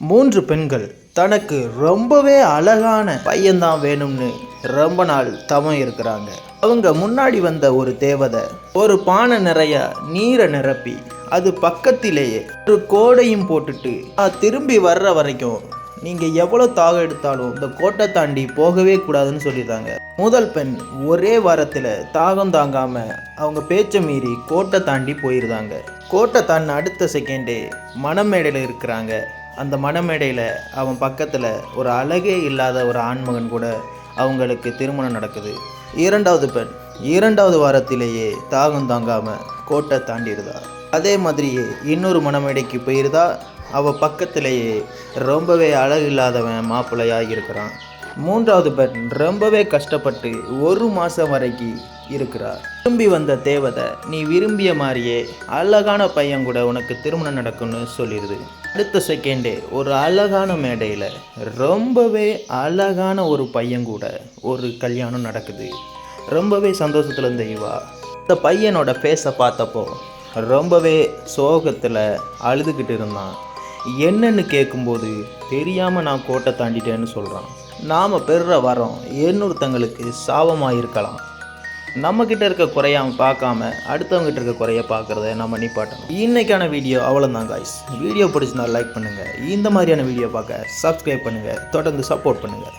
மூன்று பெண்கள். தனக்கு ரொம்பவே அழகான பையன்தான் வேணும்னு ரொம்ப நாள் தவம் இருக்கிறாங்க. அவங்க முன்னாடி வந்த ஒரு தேவதை ஒரு பானை நிறைய நீரை நிரப்பி அது பக்கத்திலேயே ஒரு கோடையும் போட்டுட்டு அது திரும்பி வர்ற வரைக்கும் நீங்கள் எவ்வளோ தாகம் எடுத்தாலும் இந்த கோட்டை தாண்டி போகவே கூடாதுன்னு சொல்லிடுறாங்க முதல் பெண் ஒரே வாரத்தில் தாகம் தாங்காமல் அவங்க பேச்சை மீறி கோட்டை தாண்டி போயிருந்தாங்க. கோட்டை தாண்டின அடுத்த செகண்டே மணமேடையில் இருக்கிறாங்க. அந்த மணமேடையில் அவன் பக்கத்தில் ஒரு அழகே இல்லாத ஒரு ஆண்மகன் கூட அவங்களுக்கு திருமணம் நடக்குது. இரண்டாவது பெண் இரண்டாவது வாரத்திலேயே தாகம் தாங்காமல் கோட்டை தாண்டிடுதா? அதே மாதிரியே இன்னொரு மணமேடைக்கு போயிருந்தா அவள் பக்கத்திலேயே ரொம்பவே அழகு இல்லாதவன் மாப்பிள்ளையாக இருக்கிறான் மூன்றாவது பெண் ரொம்பவே கஷ்டப்பட்டு ஒரு மாதம் வரைக்கும் இருக்கிறார். திரும்பி வந்த தேவதை நீ விரும்பிய மாதிரியே அழகான பையன் கூட உனக்கு திருமணம் நடக்கும்னு சொல்லிடுது அடுத்த செகண்டே ஒரு அழகான மேடையில் ரொம்பவே அழகான ஒரு பையன் கூட ஒரு கல்யாணம் நடக்குது. ரொம்பவே சந்தோஷத்தில் இருந்த இவா இந்த பையனோட ஃபேஸை பார்த்தப்போ ரொம்பவே சோகத்தில் அழுதுகிட்டு இருந்தான். என்னன்னு கேட்கும்போது தெரியாமல் நான் கோட்டை தாண்டிட்டேன்னு சொல்கிறான் நாம் பெறுற வரம் இன்னொருத்தங்களுக்கு சாபமாக இருக்கலாம் நம்மக்கிட்ட இருக்க குறைய அவன் பார்க்காம அடுத்தவங்ககிட்ட இருக்க குறைய பார்க்குறத நம்ம நிப்பாட்டணும். இன்றைக்கான வீடியோ அவ்வளோதான் காய்ஸ் வீடியோ பிடிச்சிருந்தா லைக் பண்ணுங்கள் இந்த மாதிரியான வீடியோ பார்க்க சப்ஸ்கிரைப் பண்ணுங்கள் தொடர்ந்து சப்போர்ட் பண்ணுங்கள்